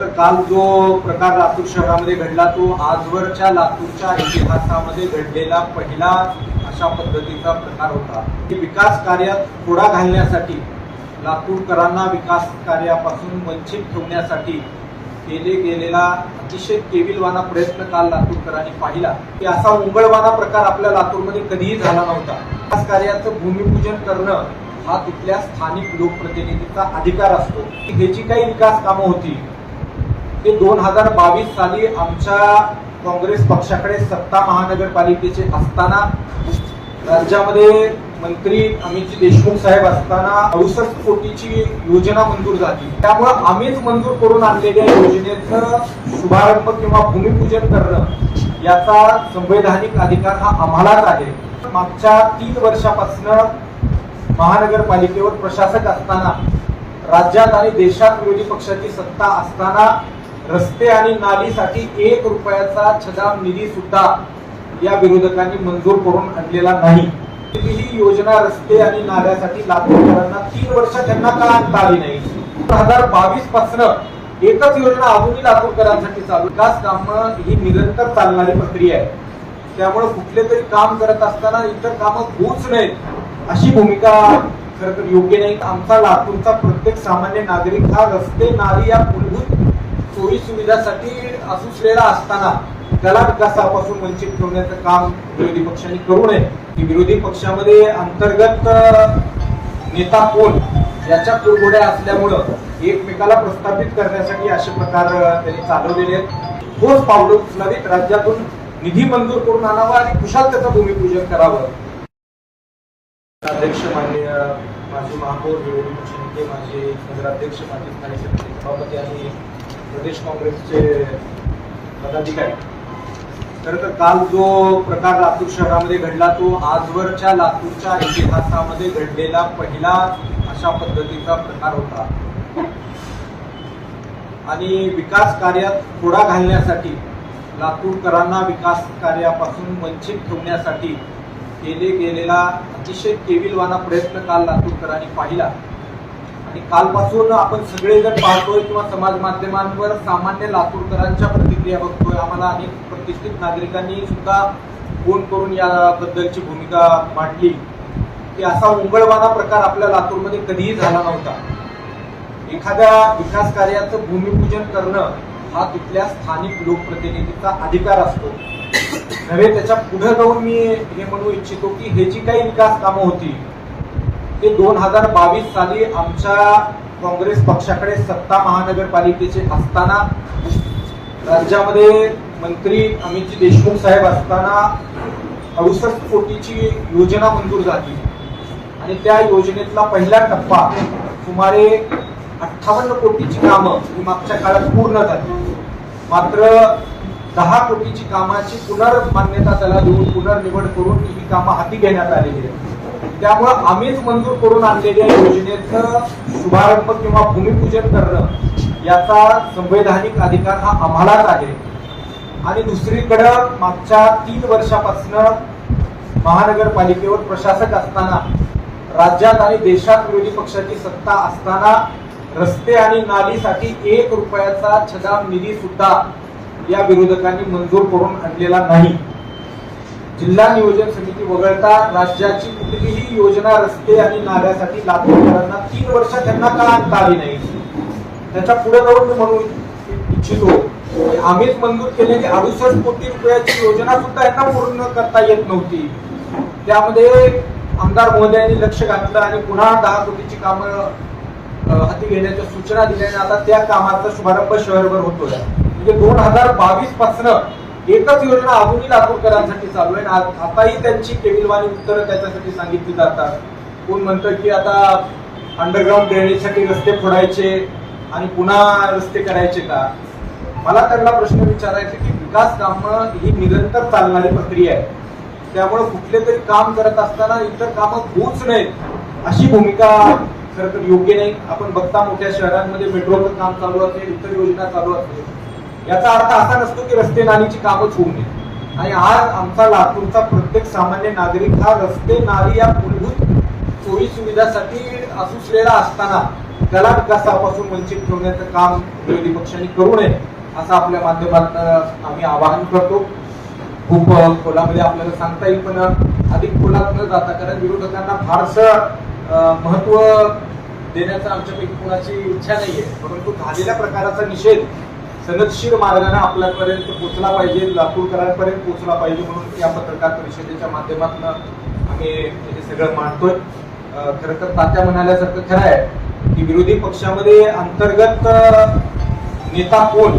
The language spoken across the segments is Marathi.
काल जो प्रकार लातूर शहरामध्ये घडला तो आजवरच्या लातूरच्या इतिहासामध्ये घडलेला पहिला अशा पद्धतीचा प्रकार होता. की विकास कार्यात खोडा घालण्यासाठी लातूरकरांना विकास कार्यापासून वंचित ठेवण्यासाठी केले गेलेला अतिशय केविलवाना प्रयत्न काल लातूरकरांनी पाहिला. की असा उंबळवाना प्रकार आपल्या लातूरमध्ये कधीही झाला नव्हता. विकास कार्याचं भूमिपूजन करणं हा तिथल्या स्थानिक लोकप्रतिनिधीचा अधिकार असतो. की ह्याची काही विकास कामं होती ते दोन हजार बावीस साली आमच्या काँग्रेस पक्षाकडे सत्ता महानगरपालिकेचे असताना राज्यामध्ये मंत्री अमितजी देशमुख साहेब असताना अडुसष्ट कोटीची योजना मंजूर झाली. त्यामुळं आम्हीच मंजूर करून आणलेल्या योजनेचं शुभारंभ किंवा भूमिपूजन करणं याचा संवैधानिक अधिकार हा आम्हालाच आहे. मागच्या तीन वर्षापासून महानगरपालिकेवर प्रशासक असताना राज्यात आणि देशात विरोधी पक्षाची सत्ता असताना रस्ते आणि नालीसाठी एक रुपयाचा छदाम निधी सुद्धा या विरोधकांनी मंजूर करून आणलेला नाही. ही योजना रस्ते आणि नाल्यासाठी लातूरकरांना तीन वर्ष त्यांना का आणता आली नाही. दोन हजार बावीस पासन एकच योजना अजूनही लातूरकरांसाठी चालू. विकास कामं ही निरंतर चालणारी प्रक्रिया आहे. त्यामुळे कुठले तरी काम करत असताना इतर कामं होऊच नाहीत अशी भूमिका खर तर योग्य नाही. आमचा लातूरचा प्रत्येक सामान्य नागरिक हा रस्ते नाली या मूलभूत सोयी सुविधासाठी असुसलेला असताना त्याला विकासापासून वंचित ठेवण्याचं काम विरोधी पक्षांनी करू नये. की विरोधी पक्षामध्ये अंतर्गत नेता कोण याच्या कुरघोड्या असल्यामुळं एकमेकाला प्रस्थापित करण्यासाठी असे प्रकार त्यांनी चालवलेले आहेत. ठोस पावलं उचलावीत. राज्यातून निधी मंजूर करून आणावा आणि कुशाल त्याचं भूमिपूजन करावं. अध्यक्ष माननीय माजी महापौर विरोधी पक्षनेते माजी नगराध्यक्ष माजी स्थानिक सभापती आणि प्रदेश काँग्रेसचे पदाधिकारी. खरं तर काल जो प्रकार लातूर शहरामध्ये घडला तो आजवरच्या लातूरच्या इतिहासामध्ये घडलेला पहिला अशा पद्धतीचा प्रकार होता. आणि विकास कार्यात खोडा घालण्यासाठी लातूरकरांना विकास कार्यापासून वंचित ठेवण्यासाठी केले गेलेला अतिशय केविलवाना प्रयत्न काल लातूरकरांनी पाहिला. आणि कालपासून आपण सगळेजण पाहतोय किंवा समाज माध्यमांवर सामान्य लातूरकरांच्या प्रतिक्रिया बघतोय. आम्हाला अनेक प्रतिष्ठित नागरिकांनी सुद्धा फोन करून याबद्दलची भूमिका मांडली. की असा उंबळवाना प्रकार आपल्या लातूरमध्ये कधीही झाला नव्हता. एखाद्या विकास कार्याचं भूमिपूजन करणं हा तिथल्या स्थानिक लोकप्रतिनिधीचा अधिकार असतो. नव्हे त्याच्या पुढे जाऊन मी हे म्हणू इच्छितो की हे जी काही विकास कामं होती. ते दोन हजार बावीस साली आमच्या काँग्रेस पक्षाकडे सत्ता महानगरपालिकेचे असताना राज्यामध्ये मंत्री अमितजी देशमुख साहेब असताना अडुसष्ट कोटीची योजना मंजूर झाली. आणि त्या योजनेतला पहिला टप्पा सुमारे अठ्ठावन्न कोटीची कामं ही मागच्या काळात पूर्ण झाली. मात्र दहा कोटीची कामाची पुनर्मान्यता त्याला देऊन पुनर्निवड करून ही कामं हाती घेण्यात आलेली आहेत. त्यामुळं आम्हीच मंजूर करून आणलेल्या योजनेचं शुभारंभ किंवा भूमिपूजन करणं याचा संवैधानिक अधिकार हा आम्हालाच आहे. आणि दुसरीकडं मागच्या तीन वर्षापासून महानगरपालिकेवर प्रशासक असताना राज्यात आणि देशात विरोधी पक्षाची सत्ता असताना रस्ते आणि नालीसाठी एक रुपयाचा छदाम निधी सुद्धा या विरोधकांनी मंजूर करून आणलेला नाही. जिल्हा नियोजन समिती वगळता राज्याची कुठलीही योजना रस्ते आणि नाल्यासाठी लातूरकरांना तीन वर्ष त्यांना का आणता आली नाही. त्याच्या पुढे जाऊन मी म्हणू इच्छितो. आम्हीच मंजूर केलेली अडुसष्ट कोटी रुपयाची योजना सुद्धा यांना पूर्ण करता येत नव्हती. त्यामध्ये आमदार महोदयांनी लक्ष घातलं आणि पुन्हा दहा कोटीची कामं हाती घेण्याच्या सूचना दिल्या आता त्या कामाचा शुभारंभ शहरभर होतोय. म्हणजे दोन हजार बावीस पासनं एकच योजना अजूनही लातूरकरांसाठी चालू आहे. आणि आताही त्यांची केविलवाणी उत्तरं त्याच्यासाठी सांगितली जातात. कोण म्हणतं की आता अंडरग्राऊंड ड्रेनेजसाठी रस्ते फोडायचे आणि पुन्हा रस्ते करायचे का? मला त्यांना प्रश्न विचारायचे की विकास कामं ही निरंतर चालणारी प्रक्रिया आहे. त्यामुळे कुठले तरी काम करत असताना इतर कामं होऊच नाहीत अशी भूमिका खरं तर योग्य नाही. आपण बघता मोठ्या शहरांमध्ये मेट्रोचं काम चालू असेल इतर योजना चालू असेल याचा अर्थ असा नसतो की रस्ते नालीची कामच होऊ नये. आणि आज आमचा लातूरचा प्रत्येक सामान्य नागरिक हा रस्ते नाली या मूलभूत सोयी सुविधासाठी असुसलेला असताना त्याला विकासापासून वंचित ठेवण्याचं काम विरोधी पक्षांनी करू नये असं आपल्या माध्यमात आम्ही आवाहन करतो. खूप खोलामध्ये आपल्याला सांगता येईल पण अधिक खोलात न जाता कारण विरोधकांना फारसं महत्त्व देण्याचा आमच्यापैकी कोणाची इच्छा नाहीये. परंतु झालेल्या प्रकाराचा निषेध सनदशीर मार्गाने आपल्यापर्यंत पोहोचला पाहिजे लातूरकरांपर्यंत पोहोचला पाहिजे म्हणून या पत्रकार परिषदेच्या माध्यमातून आम्ही हे सगळं मांडतोय. खरं तर तात्या म्हणाल्यासारखं खरं आहे की विरोधी पक्षामध्ये अंतर्गत नेता कोण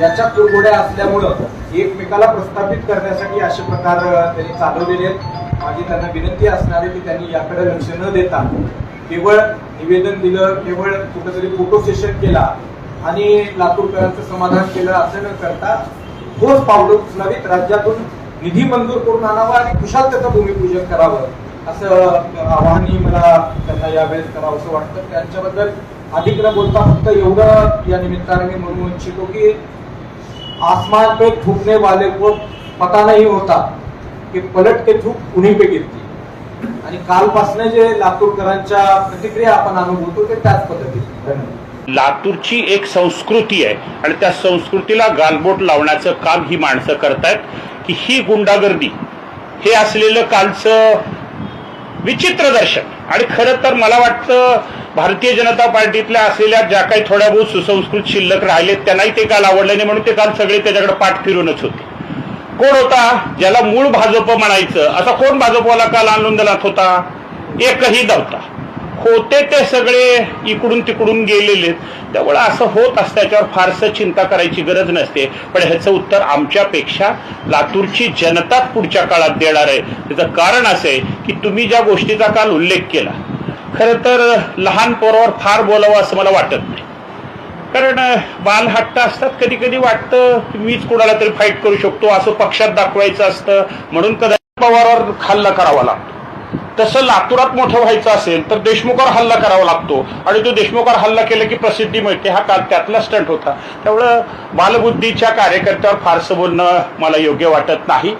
याच्या तुरगोड्या असल्यामुळं एकमेकाला प्रस्थापित करण्यासाठी असे प्रकार त्यांनी चालवलेले आहेत. माझी त्यांना विनंती असणार आहे की त्यांनी याकडे लक्ष न देता केवळ निवेदन दिलं केवळ कुठंतरी फोटो सेशन केला आणि लातूरकरांचं समाधान केलं असं न करता ठोस पावलं उचलावीत. राज्यातून निधी मंजूर करून आणावा आणि कुशाल त्याचं भूमिपूजन करावं असं आवाहनही मला त्यांना यावेळेस करावं असं वाटतं. त्यांच्याबद्दल अधिक न बोलता फक्त एवढं या निमित्ताने मी म्हणू इच्छितो की आसमान पे थूकने वाले को पता नाही होता की पलट के थूक कुणी पे गिरती। आणि कालपासनं जे लातूरकरांच्या प्रतिक्रिया आपण अनुभवतो ते त्याच पद्धतीने. धन्यवाद. लातूरची एक संस्कृती आहे. आणि त्या संस्कृतीला गालबोट लावण्याचं काम ही माणसं करतायत. की ही गुंडागर्दी हे असलेलं कालचं विचित्र दर्शन. आणि खरं तर मला वाटतं भारतीय जनता पार्टीतल्या असलेल्या ज्या काही थोड्या बहुत सुसंस्कृत शिल्लक राहिलेत त्यांनाही ते काल आवडलं नाही म्हणून ते काल सगळे त्याच्याकडे पाठ फिरूनच होते. कोण होता? ज्याला मूळ भाजप म्हणायचं. असा कोण भाजपवाला काल आनंद होता? एकही नव्हता. होते ते सगळे इकडून तिकडून गेलेले त्यामुळे असं होत असतं त्याच्यावर फारसं चिंता करायची गरज नसते. पण ह्याचं उत्तर आमच्यापेक्षा लातूरची जनताच पुढच्या काळात देणार आहे. त्याचं कारण असं आहे की तुम्ही ज्या गोष्टीचा काल उल्लेख केला खरं तर लहान पोरावर फार बोलावं असं मला वाटत नाही. कारण बालहट्ट असतात कधी कधी वाटतं की मीच कुणाला तरी फाईट करू शकतो असं पक्षात दाखवायचं असतं. म्हणून कदाचित पवारावर हल्ला करावा लागतो. तसं लातूरात मोठं व्हायचं असेल तर देशमुखावर हल्ला करावा लागतो. आणि तो देशमुखावर हल्ला केला की प्रसिद्धी मिळते हा काल त्यातला स्टंट होता. त्यामुळं बालबुद्धीच्या कार्यकर्त्यावर फारसं बोलणं मला योग्य वाटत नाही.